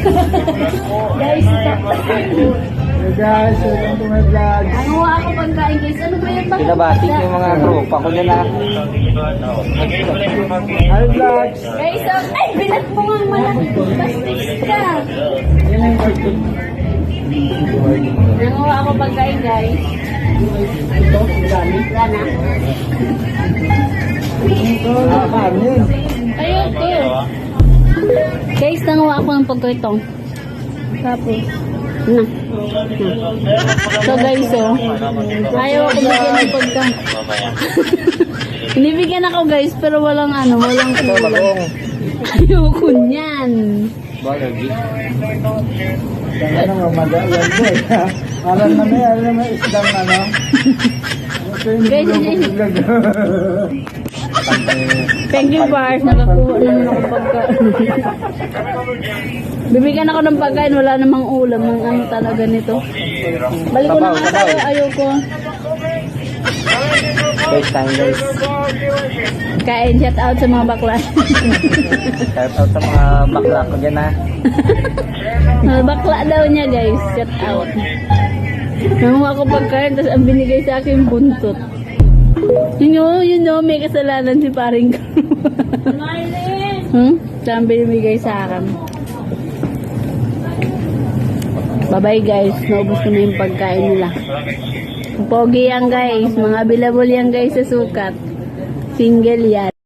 guys, Hey guys, welcome to my vlog. ano ako pagkain guys? Ano ba yan? Bakit Pinabati ko yung mga tropa ko dyan ah. Hi vlogs. Guys, oh, ay, binat mo nga malaki. Bastis ka. Nanguha ako pagkain guys. Ito, dami. Wala na. Ito, kanin. Ayun, to. Guys, nanguha ako ng pagkaitong. Tapos, na. So guys, oh. Ayaw ako bigyan ng pagka. Binibigyan ako guys, pero walang ano, walang kulang. bagong. Ayoko niyan. Bagong. Ano nga, magalan ko eh. Alam na may, alam na may isdang ano. Thank you, Bars. Nakakuha naman ako pagkain. Bibigyan ako ng pagkain. Wala namang ulam. Ang ano talaga nito. Balik ko na nga tayo. Ayoko. Guys, time guys. Kain. Shout out sa mga bakla. Shout out sa mga bakla ko dyan mga bakla daw niya, guys. Shout out. Nanguha ko pagkain. Tapos ang binigay sa akin buntot. Yun know, yun know, may kasalanan si paring Hmm? Saan binibigay sa akin? Bye-bye guys. Naubos ko na yung pagkain nila. Pogi yan guys. Mga available yan guys sa sukat. Single yan.